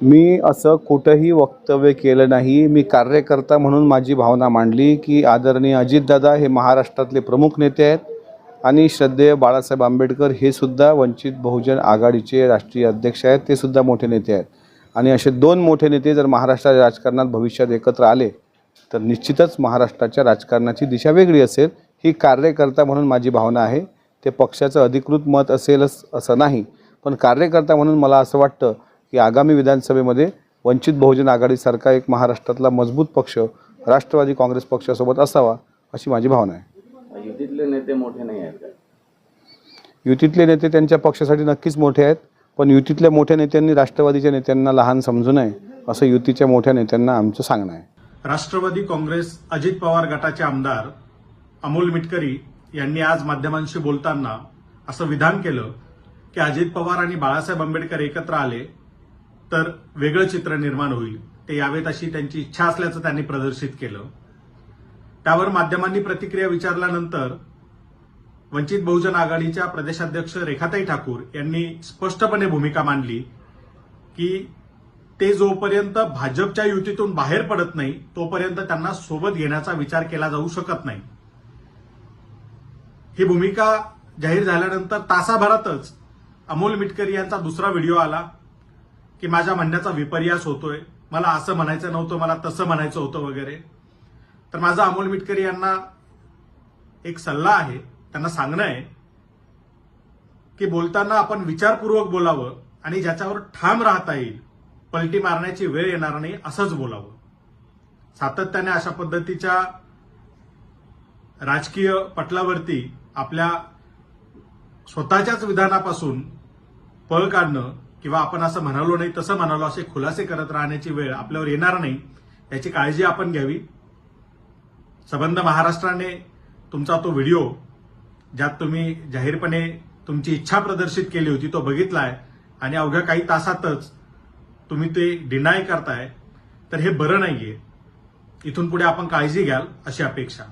मी असं कुठंही वक्तव्य केलं नाही. मी कार्यकर्ता म्हणून माझी भावना मांडली की आदरणीय अजितदादा हे महाराष्ट्रातले प्रमुख नेते आहेत आणि श्रद्धेय बाळासाहेब आंबेडकर हे सुद्धा वंचित बहुजन आघाडीचे राष्ट्रीय अध्यक्ष आहेत. ते सुद्धा मोठे नेते आहेत. आणि असे दोन मोठे नेते जर महाराष्ट्राच्या राजकारणात भविष्यात एकत्र आले तर निश्चितच महाराष्ट्राच्या राजकारणाची दिशा वेगळी असेल. ही कार्यकर्ता म्हणून माझी भावना आहे. ते पक्षाचं अधिकृत मत असेलच असं नाही. पण कार्यकर्ता म्हणून मला असं वाटतं की आगामी विधानसभेमध्ये वंचित बहुजन आघाडीसारखा एक महाराष्ट्रातला मजबूत पक्ष राष्ट्रवादी काँग्रेस पक्षासोबत असावा अशी माझी भावना आहे. युतीतले नेते मोठे नाही आहेत का? युतीतले नेते त्यांच्या पक्षासाठी नक्कीच मोठे आहेत पण युतीतल्या मोठ्या नेत्यांनी राष्ट्रवादीच्या नेत्यांना लहान समजू नये असं युतीच्या मोठ्या नेत्यांना आमचं सांगणं आहे. राष्ट्रवादी काँग्रेस अजित पवार गटाचे आमदार अमोल मिटकरी यांनी आज माध्यमांशी बोलताना असं विधान केलं की अजित पवार आणि बाळासाहेब आंबेडकर एकत्र आले तर वेगळं चित्र निर्माण होईल. ते यावेत अशी त्यांची इच्छा असल्याचं त्यांनी प्रदर्शित केलं. त्यावर माध्यमांनी प्रतिक्रिया विचारल्यानंतर वंचित बहुजन आघाडीच्या प्रदेशाध्यक्ष रेखाताई ठाकूर यांनी स्पष्टपणे भूमिका मांडली की ते जोपर्यंत भाजपच्या युतीतून बाहेर पडत नाही तोपर्यंत त्यांना सोबत घेण्याचा विचार केला जाऊ शकत नाही. ही भूमिका जाहीर झाल्यानंतर तासाभरातच अमोल मिटकरी यांचा दुसरा व्हिडिओ आला. की माझ्या म्हणण्याचा विपर्यास होतोय. मला असं म्हणायचं नव्हतं मला तसं म्हणायचं होतं वगैरे. तर माझा अमोल मिटकरी यांना एक सल्ला आहे त्यांना सांगणं आहे की बोलताना आपण विचारपूर्वक बोलावं आणि ज्याच्यावर ठाम राहता येईल पलटी मारण्याची वेळ येणार नाही असंच बोलावं. सातत्याने अशा पद्धतीच्या राजकीय पटलावरती आपल्या स्वतःच्याच विधानापासून पळ काढणं किंवा आपण असं म्हणालो नाही तसं म्हणालो असे खुलासे करत राहण्याची वेळ आपल्यावर येणार नाही याची काळजी आपण घ्यावी. संबंध महाराष्ट्राने तुमचा तो व्हिडिओ ज्यात तुम्ही जाहीरपणे तुमची इच्छा प्रदर्शित केली होती तो बघितलाय आणि अवघ्या काही तासातच तुम्ही ते डिनाय करताय तर हे बरं नाहीये. इथून पुढे आपण काळजी घ्याल अशी अपेक्षा.